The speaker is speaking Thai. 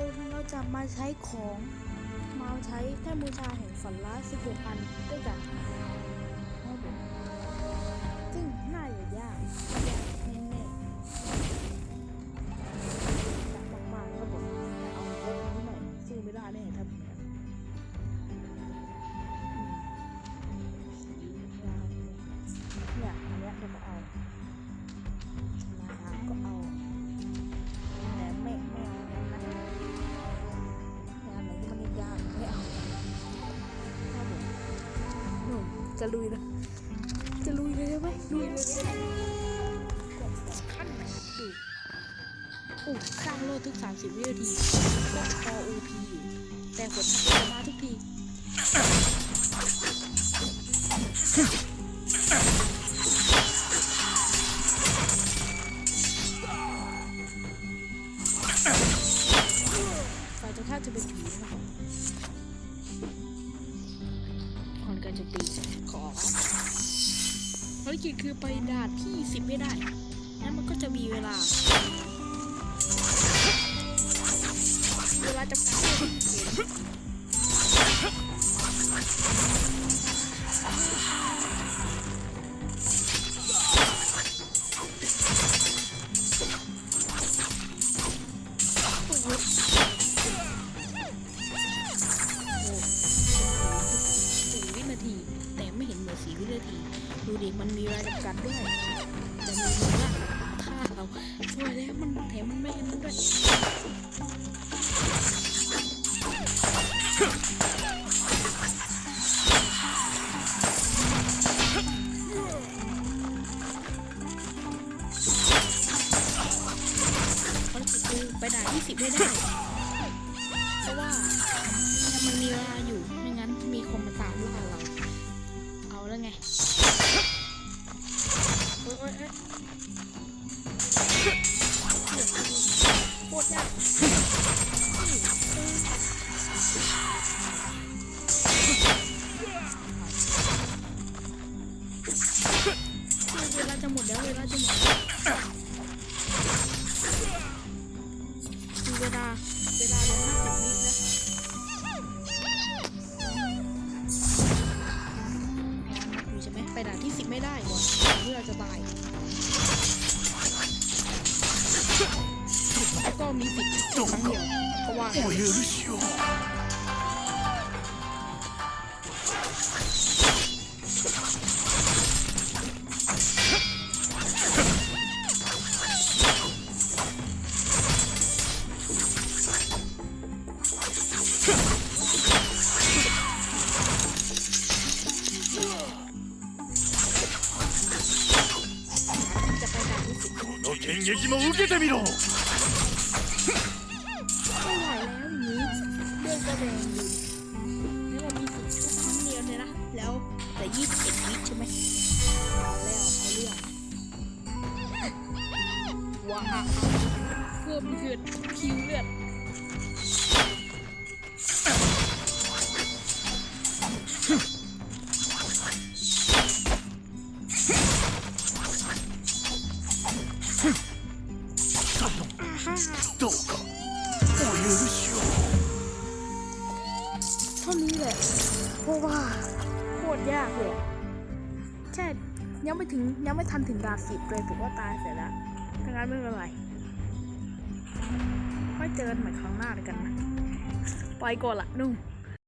เราจะมาใช้ของ มาใช้แท่บูชาแห่งฝันร้าย16 อันด้วยกัน จะลุยนะ จะลุยเลยได้ไหมลุยเลยได้ไหมกดขั้นดูโอ้สร้างโลดทุก 30 วินาทีก็พอ OP อยู่แต่ฝนทักจะมาทุกทีฝ่ายตรงข้ามจะเป็นผีนะครับก่อนการจะตีขอภารกิจคือไปด่านที่สิบไม่ได้ แล้วมันก็จะมีเวลา เวลาจำกัด กัดด้วยแต่มีรู้ว่าถ้าเราช่วยแล้วมันแถมมันไม่เห็นมันด้วยภารกิจคือไปด่าที่สิบไม่ได้เพราะว่ายังมันมีเวลาอยู่ไม่งั้นมีคนมาตามล่าเรา เอาแล้วไง โอ๊ยากเวลาจะหมดแล้วเวลาจะหมดแล้วคือเวลาเวลาเหลือห้าสิบวินะอยู่ใช่ไหมไปด่านที่สิบไม่ได้ก่อนเพื่อจะตาย どうかお許しをこの剣撃も受けてみろ。 แรงอยู่แล้วเรามีสิทธิ์ทุกครั้งเดียวเลยนะ แล้วแต่ยี่สิบเอ็ดวิใช่ไหมเอาแล้วเอาเรื่องว้าเพิ่มเลือดคิวเลือด อ่าฮ่า どうかお許しを เ ท่านี้แหละ เพราะว่าโคตรยากเลยแค่ยังไม่ถึงยังไม่ทันถึงดาบสิบเลยผมว่าตายเสร็จแล้วถ้างั้นไม่เป็นไรค่อยเจอกันใหม่ครั้งหน้าเลยกันนะ ไปก่อนละนุ่ม